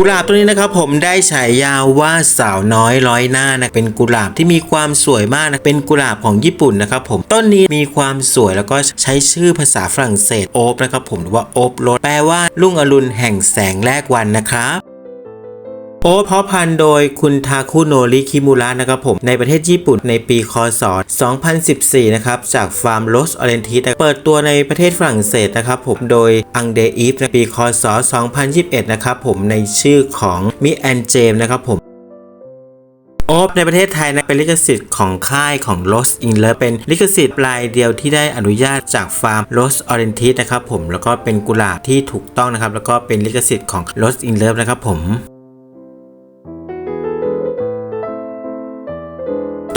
กุหลาบตัวนี้นะครับผมได้ฉายาว่าสาวน้อยร้อยหน้านะเป็นกุหลาบที่มีความสวยมากนะเป็นกุหลาบของญี่ปุ่นนะครับผมต้นนี้มีความสวยแล้วก็ใช้ชื่อภาษาฝรั่งเศสโอบนะครับผมหรือว่าโอบรดแปลว่ารุ่งอรุณแห่งแสงแรกวันนะครับ โอ๊ตเพาะพันธุ์โดยคุณทาคุโนริคิมุระนะครับผม ในประเทศญี่ปุ่นในปีคศ 2014 นะครับ จากฟาร์มโลสออเรนทิสเปิดตัวในประเทศฝรั่งเศสนะครับผม โดยอังเดอีฟในปีคศ 2021 นะครับผมในชื่อของมิแอนเจมนะครับผมโอบในประเทศไทยนะเป็นลิขสิทธิ์ของค่ายของ Lost in Love เป็นลิขสิทธิ์รายเดียวที่ได้อนุญาตจากฟาร์ม Lost Orange นะครับผมแล้วก็เป็นกุหลาบที่ถูกต้องนะครับแล้วก็เป็นลิขสิทธิ์ของ Lost in Love นะครับผม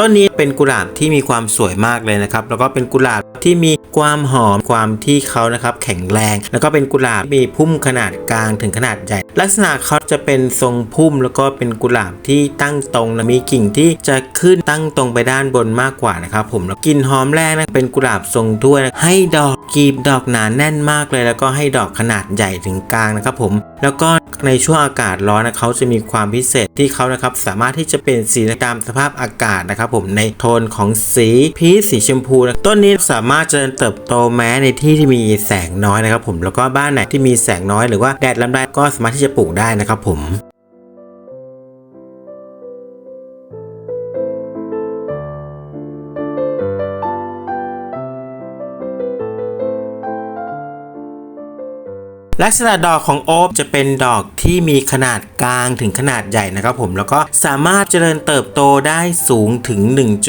ต้นนี้เป็นกุหลาบที่มีความสวยมากเลยนะครับ แล้วก็เป็นกุหลาบที่มีความหอมความที่เขานะครับแข็งแรง แล้วก็เป็นกุหลาบมีพุ่มขนาดกลางถึงขนาดใหญ่ ลักษณะเขาจะเป็นทรงพุ่ม แล้วก็เป็นกุหลาบที่ตั้งตรงนะมีกิ่งที่จะขึ้นตั้งตรงไปด้านบนมากกว่านะครับผมแล้วกลิ่นหอมแรกนะเป็นกุหลาบทรงถ้วยนะให้ดอกกีบดอกหนาแน่นมากเลย แล้วก็ให้ดอกขนาดใหญ่ถึงกลางนะครับผม แล้วก็ในช่วงอากาศร้อนนะเขาจะมีความพิเศษที่เขานะครับสามารถที่จะเป็นสีตามสภาพอากาศนะครับ ผมในโทนของสีพีชสีชมพูนะต้นนี้สามารถเจริญเติบโตแม้ในที่ที่มีแสงน้อยนะครับ ผมแล้วก็บ้านไหนที่มีแสงน้อยหรือว่าแดดลำได้ก็สามารถที่จะปลูกได้นะครับผม ลักษณะดอกของโอบจะเป็นดอกที่มีขนาด กลางถึงขนาดใหญ่นะครับผมแล้วก็สามารถเจริญเติบโตได้สูงถึง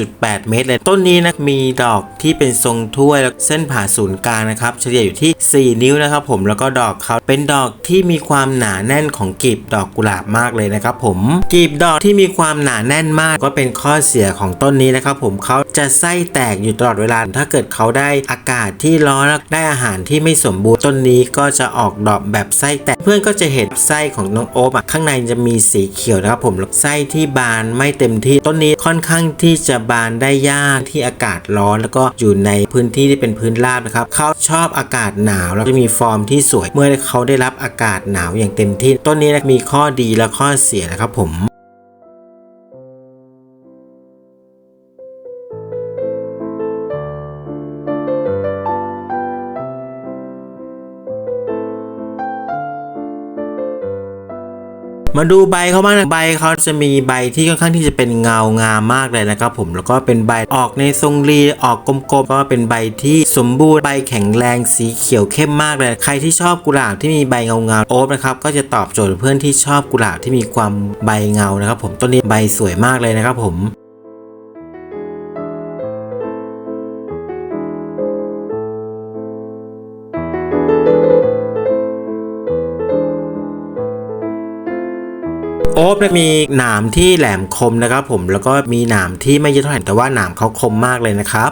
1.8 เมตรเลยต้นนี้นะมีดอกที่เป็นทรงถ้วยแล้วเส้นผ่าศูนย์กลางนะครับเฉลี่ยอยู่ที่ 4 นิ้วนะครับผมแล้วก็ดอกเขาเป็นดอกที่มีความหนาแน่นของกลีบดอกกุหลาบมากเลยนะครับผมกลีบดอกที่มีความหนาแน่นมากก็เป็นข้อเสียของต้นนี้นะครับผมเขาจะไส้แตกอยู่ตลอดเวลา ถ้าเกิดเขาได้อากาศที่ร้อนได้อาหารที่ไม่สมบูรณ์ต้นนี้ก็จะออกดอกแบบไส้แตกเพื่อนก็จะเห็นไส้ของน้องโอ๊บอะข้างในจะมีสีเขียวนะครับผมแล้วไส้ที่บานไม่เต็มที่ต้นนี้ค่อนข้างที่จะบานได้ยากที่อากาศร้อน แล้วก็อยู่ในพื้นที่ที่เป็นพื้นราบนะครับเขาชอบอากาศหนาวแล้วจะมีฟอร์มที่สวยเมื่อเขาได้รับอากาศหนาวอย่างเต็มที่ ต้นนี้นะมีข้อดีและข้อเสียนะครับผม มาดูใบเขาบ้างนะใบเขาจะมีใบที่ค่อนข้างที่จะเป็นเงางามมากเลยนะครับผมแล้วก็เป็นใบออกในทรงรีออกกลมๆก็เป็นใบที่สมบูรณ์ใบแข็งแรงสีเขียวเข้มมากเลย ใครที่ชอบกุหลาบที่มีใบเงางามโอ๊บนะครับก็จะตอบโจทย์เพื่อนที่ชอบกุหลาบที่มีความใบเงานะครับผมต้นนี้ใบสวยมากเลยนะครับผม บเนี่ยมีหนามที่แหลมคมนะครับผมแล้วก็มีหนามที่ไม่เยอะเท่าไหร่แต่ว่าหนามเขาคมมากเลยนะครับ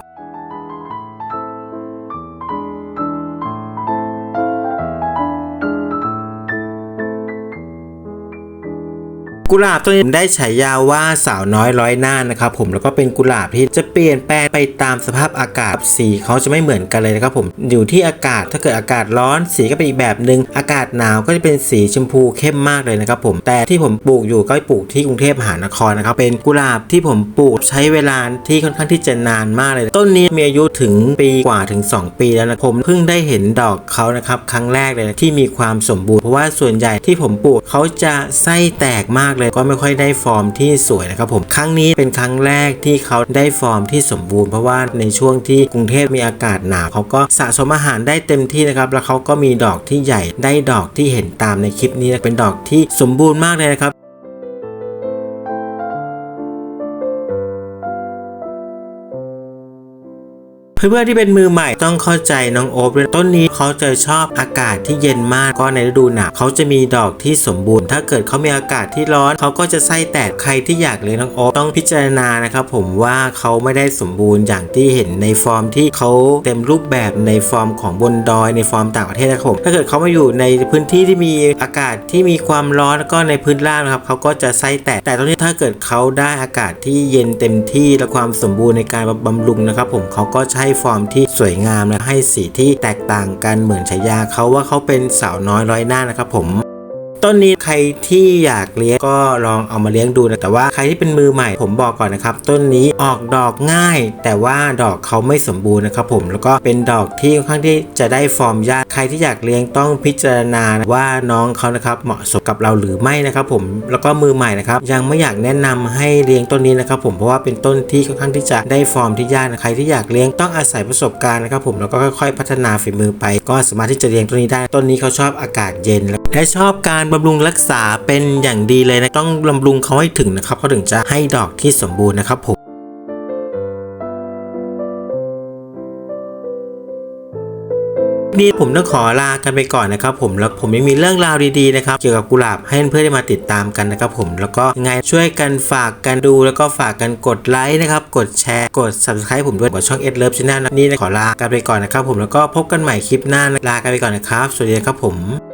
กุหลาบตัวนี้ได้ฉายาว่าสาวน้อยร้อยหน้านะครับผมแล้วก็เป็นกุหลาบที่จะเปลี่ยนแปลงไปตามสภาพอากาศสีเขาจะไม่เหมือนกันเลยนะครับผมอยู่ที่อากาศถ้าเกิดอากาศร้อนสีก็เป็นอีกแบบหนึ่งอากาศหนาวก็จะเป็นสีชมพูเข้มมากเลยนะครับผมแต่ที่ผมปลูกอยู่ก็ปลูกที่กรุงเทพมหานครนะครับเป็นกุหลาบที่ผมปลูกใช้เวลาที่ค่อนข้างที่จะนานมากเลย ต้นนี้มีอายุถึงปีกว่าถึง 2 ปีแล้วนะผมเพิ่งได้เห็นดอกเขานะครับครั้งแรกเลยนะที่มีความสมบูรณ์เพราะว่าส่วนใหญ่ที่ผมปลูกเขาจะไส้แตกมากเลยก็ไม่ค่อยได้ฟอร์มที่สวยนะครับผมครั้งนี้เป็นครั้งแรกที่เขาได้ฟอร์มที่สมบูรณ์เพราะว่าในช่วงที่กรุงเทพมีอากาศหนาวเขาก็สะสมอาหารได้เต็มที่นะครับแล้วเขาก็มีดอกที่ใหญ่ได้ดอกที่เห็นตามในคลิปนี้เป็นดอกที่สมบูรณ์มากเลยนะครับ เพื่อนๆที่เป็นมือใหม่ต้องเข้าใจน้องโอ๊บต้นนี้เขาจะชอบอากาศที่เย็นมากก็ในฤดูหนาวเขาจะมีดอกที่สมบูรณ์ ถ้าเกิดเขามีอากาศที่ร้อนเขาก็จะไส้แตกใครที่อยากเลี้ยงน้องโอ๊บต้องพิจารณานะครับผมว่าเขาไม่ได้สมบูรณ์อย่างที่เห็นในฟอร์มที่เขาเต็มรูปแบบในฟอร์มของบนดอยในฟอร์มต่างประเทศนะครับผมถ้าเกิดเขามาอยู่ในพื้นที่ที่มีอากาศที่มีความร้อนแล้วก็ในพื้นราบนะครับเขาก็จะไส้แตกแต่ตรงนี้ถ้าเกิดเขาได้อากาศที่เย็นเต็มที่และความสมบูรณ์ในการบำรุงนะครับผมเขาก็ใช้ฟอร์มที่สวยงามและให้สีที่แตกต่างกันเหมือนฉายาเขาว่าเขาเป็นสาวน้อยร้อยหน้านะครับผม ต้นนี้ใครที่อยากเลี้ยงก็ลองเอามาเลี้ยงดูนะแต่ว่าใครที่เป็นมือใหม่ผมบอกก่อนนะครับ ต้นนี้ออกดอกง่าย แต่ว่าดอกเขาไม่สมบูรณ์นะครับผมแล้วก็เป็นดอกที่ค่อนข้างที่จะได้ฟอร์มยากใครที่อยากเลี้ยงต้องพิจารณาว่าน้องเขานะครับเหมาะสมกับเราหรือไม่นะครับผมแล้วก็มือใหม่นะครับยังไม่อยากแนะนำให้เลี้ยงต้นนี้นะครับผมเพราะว่าเป็นต้นที่ค่อนข้างที่จะได้ฟอร์มที่ยากนะใครที่อยากเลี้ยงต้องอาศัยประสบการณ์นะครับผมแล้วก็ค่อยๆ พัฒนาฝีมือไป ก็สามารถที่จะเลี้ยงต้นนี้ได้ต้นนี้เขาชอบอากาศเย็นและชอบการบำรุงรักษาเป็นอย่างดีเลยนะต้องบำรุงเขาให้ถึงนะครับเขาถึงจะให้ดอกที่สมบูรณ์นะครับผมนี่ผมต้องขอลากันไปก่อนนะครับผมแล้วผมยังมีเรื่องราวดีๆนะครับเกี่ยวกับกุหลาบให้เพื่อนๆได้มาติดตามกันนะครับผมแล้วก็ยังไงช่วยกันฝากกันดูแล้วก็ฝากกันกดไลค์นะครับกดแชร์กด subscribe ผมด้วยกับช่อง Ed Love Channel นะนี่นะขอลากันไปก่อนนะครับผมแล้วก็พบกันใหม่คลิปหน้านะลากันไปก่อนนะครับสวัสดีครับผม